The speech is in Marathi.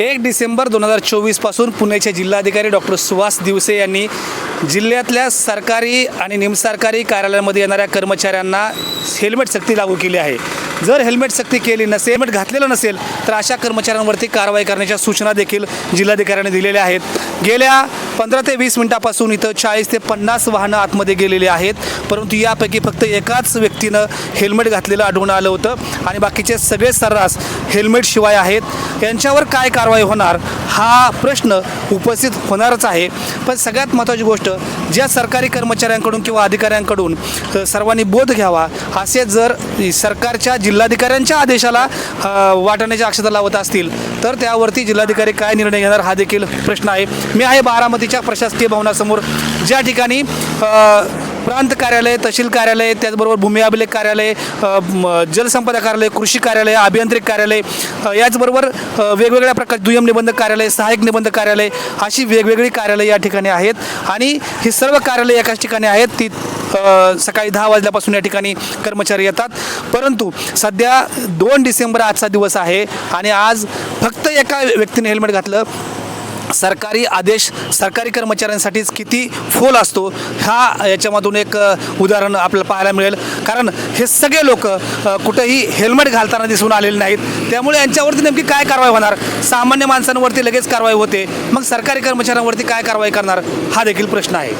एक डिसेंबर दोन हजार चोवीसपासून पुण्याचे जिल्हाधिकारी डॉक्टर सुहास दिवसे यांनी जिल्ह्यातल्या सरकारी आणि निमसरकारी कार्यालयामध्ये येणाऱ्या कर्मचाऱ्यांना हेल्मेट सक्ती लागू केली आहे. जर हेल्मेट सक्ती केली नसेल हेल्मेट घातलेलं नसेल तर अशा कर्मचाऱ्यांवरती कारवाई करण्याच्या सूचना देखील जिल्हाधिकाऱ्यांनी दिलेल्या आहेत. गेल्या पंधरा ते वीस मिनिटापासून इथं चाळीस ते पन्नास वाहनं आतमध्ये गेलेली आहेत. परंतु यापैकी फक्त एकाच व्यक्तीनं हेल्मेट घातलेलं आढळून आलं होतं. आणि बाकीचे सगळे सर्रास हेल्मेट शिवाय आहेत. यांच्यावर काय कारवाई होणार हा प्रश्न उपस्थित होणारच आहे. पण सगळ्यात महत्त्वाची गोष्ट ज्या सरकारी कर्मचाऱ्यांकडून किंवा अधिकाऱ्यांकडून सर्वांनी बोध घ्यावा असे जर सरकारच्या जिल्हाधिकाऱ्यांच्या आदेशाला वाटण्याच्या अक्षता लावत असतील तर त्यावरती जिल्हाधिकारी काय निर्णय घेणार हा देखील प्रश्न आहे. मी आहे बारामती बारामतीच्या प्रशासकीय भवनासमोर ज्या ठिकाणी प्रांत कार्यालय तहसील कार्यालय त्याचबरोबर भूमी अभिलेख कार्यालय जलसंपदा कार्यालय कृषी कार्यालय अभियांत्रिक कार्यालय याचबरोबर वेगवेगळ्या प्रकार दुय्यम निबंधक कार्यालय सहाय्यक निबंधक कार्यालय अशी वेगवेगळी कार्यालय या ठिकाणी आहेत. आणि ही सर्व कार्यालय एकाच ठिकाणी आहेत. ती सकाळी दहा वाजल्यापासून या ठिकाणी कर्मचारी येतात. परंतु सध्या दोन डिसेंबर आजचा दिवस आहे आणि आज फक्त एका व्यक्तीने हेल्मेट घातलं सरकारी आदेश सरकारी कर्मचाऱ्यांसाठीच किती फोल असतो हा याच्यामधून एक उदाहरण आपल्याला पाहायला मिळेल. कारण हे सगळे लोक कुठेही हेल्मेट घालताना दिसून आलेले नाहीत. त्यामुळे यांच्यावरती नेमकी काय कारवाई होणार? सामान्य माणसांवरती लगेच कारवाई होते. मग सरकारी कर्मचाऱ्यांवरती काय कारवाई करणार? हा देखील प्रश्न आहे.